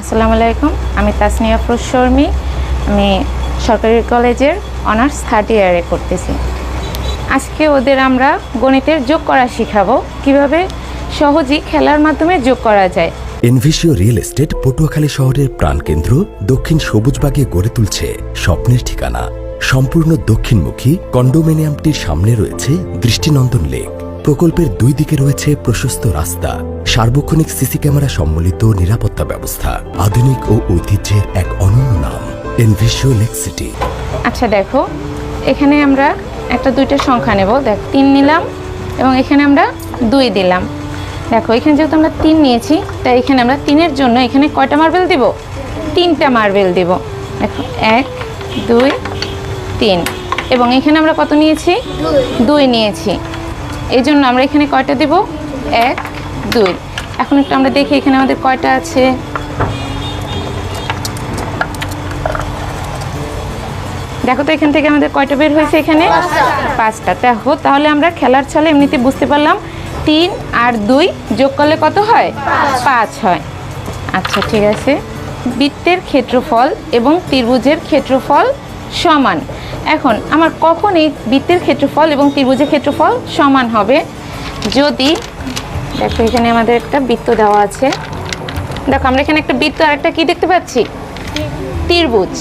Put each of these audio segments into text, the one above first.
আসসালামু আলাইকুম, আমি তাসনিয়া আফরোজ শর্মী। আমি সরকারি কলেজের অনার্স থার্ড ইয়ারে করতেছি আজকে ওদের আমরা গণিতের যোগ করা শিখাবো, কীভাবে সহজেই খেলার মাধ্যমে যোগ করা যায়। এনভিসিও রিয়েল এস্টেট পটুয়াখালী শহরের প্রাণকেন্দ্র দক্ষিণ সবুজবাগে গড়ে তুলছে স্বপ্নের ঠিকানা। সম্পূর্ণ দক্ষিণমুখী কন্ডোমিনিয়ামটির সামনে রয়েছে দৃষ্টিনন্দন লেক। প্রকল্পের দুই দিকে রয়েছে প্রশস্ত রাস্তা। সার্বক্ষণিক সিসি ক্যামেরা সম্মিলিত নিরাপত্তা ব্যবস্থা আধুনিক ও ঐতিহ্যের এক অনন্য নাম এনভিসিও লেক সিটি আচ্ছা দেখো এখানে আমরা একটা দুইটা সংখ্যা নেব। দেখ তিন নিলাম এবং এখানে আমরা দুই দিলাম। দেখো এখানে যেহেতু আমরা তিন নিয়েছি তাই এখানে আমরা তিনের জন্য এখানে কয়টা মার্বেল দিব? তিনটা মার্বেল দিব। দেখো এক দুই তিন। এবং এখানে আমরা কত নিয়েছি? দুই। নিয়েছি। এই জন্য আমরা এখানে কয়টা দেব? এক দুই এখন একটু আমরা দেখি এখানে আমাদের কয়টা আছে। দেখো তো এখান থেকে আমাদের কয়টা বের হয়েছে এখানে? পাঁচটা। দেখো, তাহলে আমরা খেলার ছলে এমনিতে বুঝতে পারলাম তিন আর দুই যোগ করলে কত হয়? পাঁচ হয়। আচ্ছা ঠিক আছে। বৃত্তের ক্ষেত্রফল এবং ত্রিভুজের ক্ষেত্রফল সমান। এখন, আমার কখন এই বৃত্তের ক্ষেত্রফল এবং ত্রিভুজের ক্ষেত্রফল সমান হবে? যদি দেখো এখানে আমাদের একটা বৃত্ত দেওয়া আছে। দেখো, আমরা এখানে একটা বৃত্ত আর একটা কি দেখতে পাচ্ছি? ত্রিভুজ।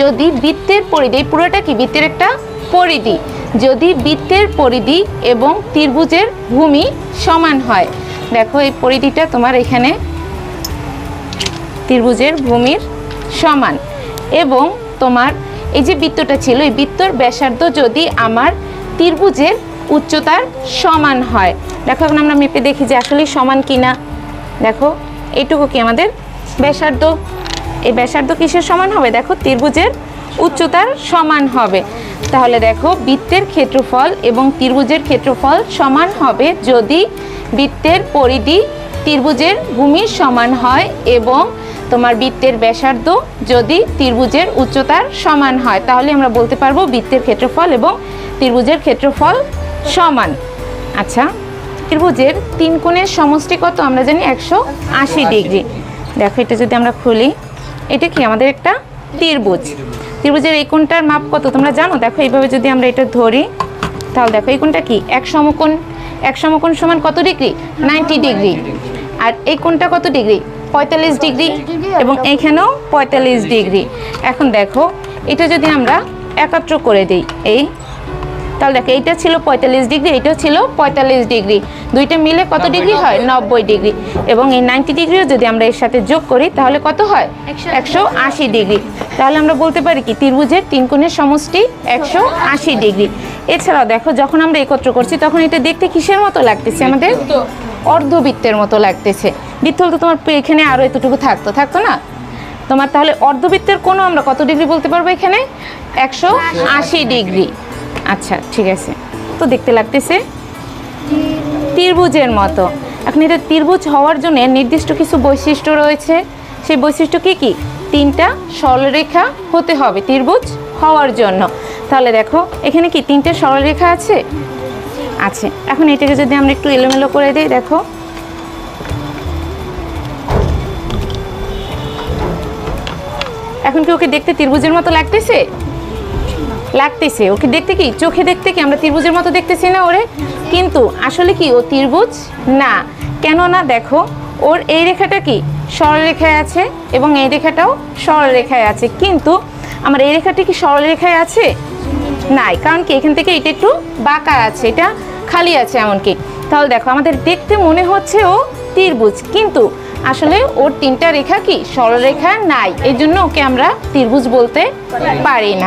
যদি বৃত্তের পরিধি পুরোটা কি? বৃত্তের একটা পরিধি। যদি বৃত্তের পরিধি এবং ত্রিভুজের ভূমি সমান হয়, দেখো, এই পরিধিটা তোমার এখানে ত্রিভুজের ভূমির সমান। এবং তোমার এই যে বৃত্তটা ছিল, এই বৃত্তর ব্যাসার্ধ যদি আমার ত্রিভুজের উচ্চতার সমান হয়। দেখো, এখন আমরা মেপে দেখি যে আসলেই সমান কিনা। দেখো এটুকু কি আমাদের ব্যাসার্ধ? এই ব্যাসার্ধ কিসের সমান হবে? দেখো, ত্রিভুজের উচ্চতার সমান হবে। তাহলে দেখো, বৃত্তের ক্ষেত্রফল এবং ত্রিভুজের ক্ষেত্রফল সমান হবে যদি বৃত্তের পরিধি ত্রিভুজের ভূমির সমান হয় এবং তোমার বৃত্তের ব্যাসার্ধ যদি ত্রিভুজের উচ্চতার সমান হয়। তাহলে আমরা বলতে পারব বৃত্তের ক্ষেত্রফল এবং ত্রিভুজের ক্ষেত্রফল সমান। আচ্ছা ত্রিভুজের তিন কোণের সমষ্টি কত? আমরা জানি একশো আশি ডিগ্রি। দেখো এটা যদি আমরা খুলি এটা কি আমাদের একটা ত্রিভুজ? ত্রিভুজের এই কোণটার মাপ কত? তোমরা জানো? দেখো এইভাবে যদি আমরা এটা ধরি তাহলে দেখো এই কোণটা কি? এক সমকোণ এক সমকোণ সমান কত ডিগ্রি? Ninety degree. আর এই কোণটা কত ডিগ্রি? পঁয়তাল্লিশ ডিগ্রি। এবং এইখানেও পঁয়তাল্লিশ ডিগ্রি। এখন দেখো এটা যদি আমরা একাত্র করে দিই এই তাহলে দেখো এইটা ছিল পঁয়তাল্লিশ ডিগ্রি এটাও ছিল পঁয়তাল্লিশ ডিগ্রি। দুইটা মিলে কত ডিগ্রি হয়? নব্বই। ডিগ্রি। এবং এই নাইনটি ডিগ্রিও যদি আমরা এর সাথে যোগ করি তাহলে কত হয়? একশো আশি। ডিগ্রি। তাহলে আমরা বলতে পারি কি ত্রিভুজের তিন কোণের সমষ্টি একশো আশি ডিগ্রি। এছাড়াও দেখো যখন আমরা একত্র করছি তখন এটা দেখতে কিসের মতো লাগতেছে? আমাদের অর্ধবৃত্তের মতো লাগতেছে। বৃত্ত হলে তো তোমার এখানে আরও এতটুকু থাকতো থাকতো না? তোমার তাহলে অর্ধবৃত্তের কোনো আমরা কত ডিগ্রি বলতে পারব এখানে? একশো আশি ডিগ্রি। আচ্ছা ঠিক আছে। তো দেখতে লাগতেছে ত্রিভুজের মতো। এখন এটা ত্রিভুজ হওয়ার জন্য নির্দিষ্ট কিছু বৈশিষ্ট্য রয়েছে। সেই বৈশিষ্ট্য কি কি? তিনটা সরলরেখা হতে হবে ত্রিভুজ হওয়ার জন্য। তাহলে দেখো, এখানে কি তিনটে সরলরেখা আছে? আছে। এখন এটাকে যদি আমরা একটু এলোমেলো করে দিই, দেখো। এখন কি ওকে দেখতে ত্রিভুজের মতো লাগতেছে? লাগতেছে। ওকে দেখতে কি? চোখে দেখতে কি? আমরা ত্রিভুজের মতো দেখতেছি না ওরে? কিন্তু আসলে কি ও ত্রিভুজ? না। কেন না দেখো, ওর এই রেখাটা কি? সরলরেখায় আছে এবং এই রেখাটাও সরলরেখায় আছে। কিন্তু আমার এই রেখাটা কি সরলরেখায় আছে? নাই। কারণ কি? এখান থেকে এটা একটু বাঁকা আছে, এটা খালি আছে এমনকি। তাহলে দেখো, আমাদের দেখতে মনে হচ্ছে ও ত্রিভুজ। কিন্তু আসলে ওর তিনটা রেখা কি? সরলরেখা নাই। এই জন্য ওকে আমরা ত্রিভুজ বলতে পারি না।